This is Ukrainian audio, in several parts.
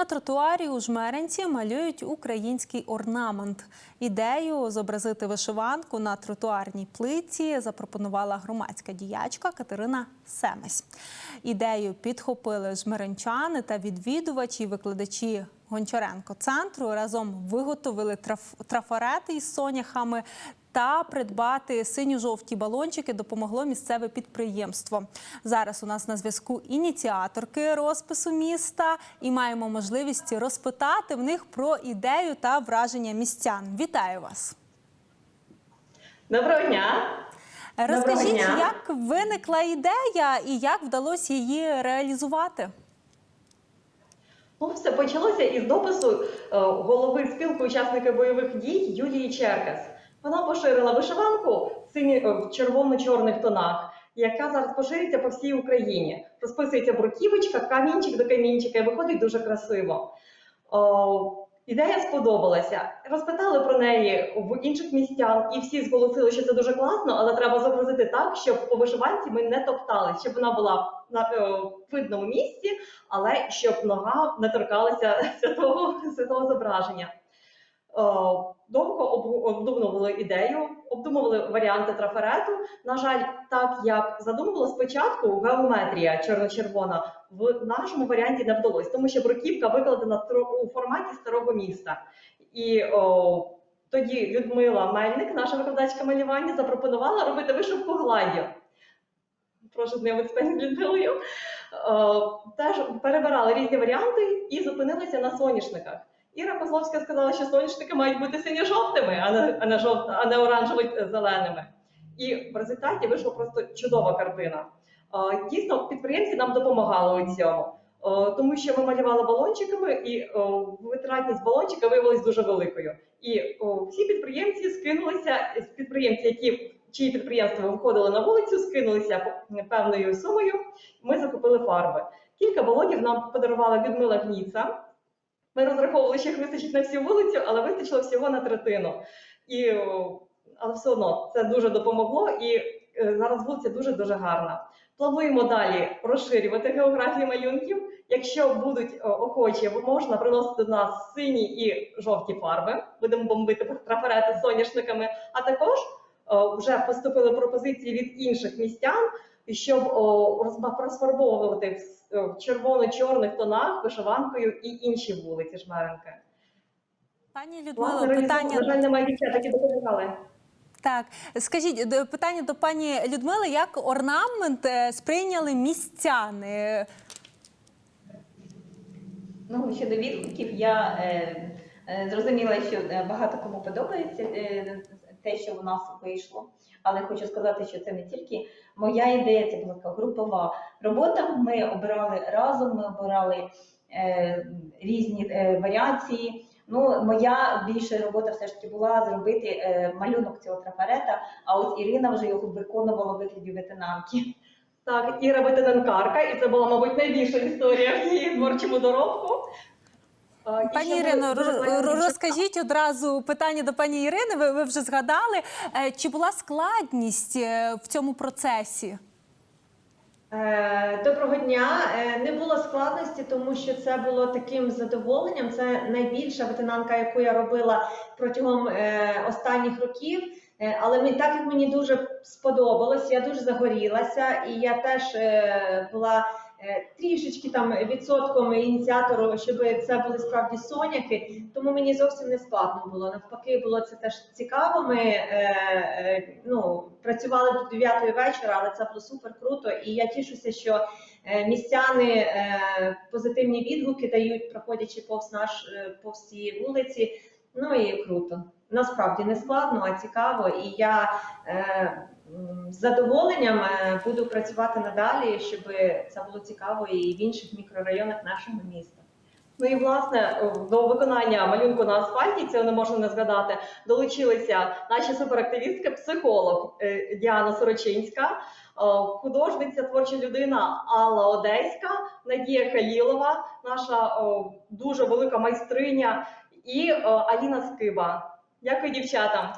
На тротуарі у Жмеринці малюють український орнамент. Ідею зобразити вишиванку на тротуарній плитці запропонувала громадська діячка Катерина Семесь. Ідею підхопили жмеринчани та відвідувачі, викладачі Гончаренко центру разом виготовили траф- трафарети із соняхами та придбати синьо-жовті балончики допомогло місцеве підприємство. Зараз у нас на зв'язку ініціаторки розпису міста і маємо можливість розпитати в них про ідею та враження містян. Вітаю вас! Доброго дня. Розкажіть, дня. як виникла ідея і як вдалося її реалізувати? Ну, все почалося із допису е, голови спілки учасників бойових дій Юлії Черкас. Вона поширила вишиванку в е, в червоно-чорних тонах, яка зараз поширюється по всій Україні. Розписується бруківочка, камінчик до камінчика, і виходить дуже красиво. О, ідея сподобалася. Розпитали про неї в інших містян, і всі зголосили, що це дуже класно, але треба зобразити так, щоб по вишиванці ми не топтали, щоб вона була на е, видному місці, але щоб нога не торкалася святого, святого зображення. О, Довго обдумували ідею, обдумували варіанти трафарету. На жаль, так як задумувала спочатку геометрія чорно-червона, в нашому варіанті не вдалося, тому що бруківка викладена у форматі старого міста. І о, тоді Людмила Мельник, наша викладачка малювання, запропонувала робити вишивку гладдю. Прошу з пані Людмилою. Е, Теж перебирали різні варіанти і зупинилися на соняшниках. Іра Козловська сказала, що соняшники мають бути синьо-жовтими, а не, а не, жовт, а не оранжево-зеленими. І в результаті вийшла просто чудова картина. Е, Дійсно, підприємці нам допомагали у цьому, Е, тому що ми малювали балончиками, і е, витратність балончика виявилась дуже великою. І всі підприємці скинулися підприємці, які чиї підприємства виходили на вулицю, скинулися певною сумою. Ми закупили фарби. Кілька балонів нам подарувала Людмила Гніца. Ми розраховували, що їх вистачить на всю вулицю, але вистачило всього на третину. І, о, але все одно це дуже допомогло, і е, зараз вулиця дуже дуже гарна. Плануємо далі розширювати географію малюнків. Якщо будуть е, охочі, можна приносити до нас сині і жовті фарби. Будемо бомбити трафарети соняшниками. А також е, вже поступили пропозиції від інших містян, щоб розфарбовувати в, червоно-чорних тонах вишиванкою і інші вулиці Жмеренки. Пані Людмило, питання на жаль, немає дівчат, які допомагали. Так, скажіть питання до пані Людмили, як орнамент е, сприйняли містяни? Ну, щодо відгуків, я е, е, зрозуміла, що е, багато кому подобається е, те, що у нас вийшло. Але хочу сказати, що це не тільки моя ідея, це була така групова робота. Ми обирали разом, ми обирали е, різні е, варіації. Ну, моя більша робота все ж таки була зробити е, малюнок цього трафарета, а ось Ірина вже його виконувала у вигляді ветенанки. Так, Іра ветеранкарка, і це була, мабуть, найбільша історія в її творчому доробку. Пані Ірино, розкажіть одразу питання до пані Ірини. Ви, ви вже згадали, Е, чи була складність е, в цьому процесі? Е, Доброго дня. Не було складності, тому що це було таким задоволенням. Це найбільша ветенанка, яку я робила протягом останніх років. Але мені так як мені дуже сподобалось, я дуже загорілася, і я теж була трішечки там відсотком ініціатору, щоб це були справді соняхи. Тому мені зовсім не складно було. Навпаки, було це теж цікаво. Ми е, е, ну, працювали до 9 вечора, але це було супер круто. І я тішуся, що е, містяни е, позитивні відгуки дають, проходячи повз наш е, повз ці вулиці. Ну і круто. Насправді не складно, а цікаво. І я е, з задоволенням е, буду працювати надалі, щоб це було цікаво і в інших мікрорайонах нашого міста. Ну і власне до виконання малюнку на асфальті, це не можна не згадати. Долучилися наші суперактивістки, психолог е, Діана Сорочинська, художниця, творча людина Алла Одеська, Надія Халілова, наша дуже велика майстриня, і Аліна Скиба. Дякую дівчатам.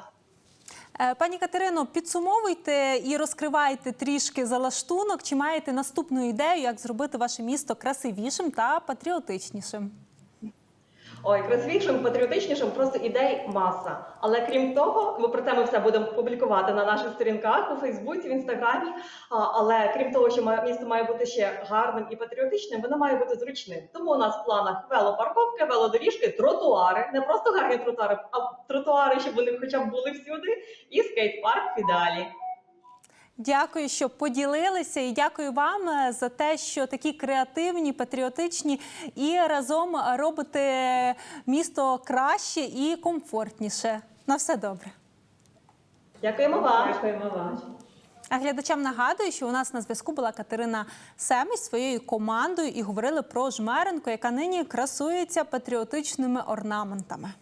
Е, Пані Катерино, підсумовуйте і розкривайте трішки залаштунок. Чи маєте наступну ідею, як зробити ваше місто красивішим та патріотичнішим? Ой, красивішим, патріотичнішим, просто ідей маса. Але крім того, ми про це ми все будемо публікувати на наших сторінках у Фейсбуці, в інстаграмі. Але крім того, що місто має бути ще гарним і патріотичним, воно має бути зручним. Тому у нас в планах велопарковки, велодоріжки, тротуари, не просто гарні тротуари, а тротуари, щоб вони хоча б були всюди, і скейт-парк в ідеалі. Дякую, що поділилися, і дякую вам е, за те, що такі креативні, патріотичні і разом робите місто краще і комфортніше. На все добре. Дякуємо вам. Дякуємо вам. А глядачам нагадую, що у нас на зв'язку була Катерина Семіч зі своєю командою і говорили про жмеренку, яка нині красується патріотичними орнаментами.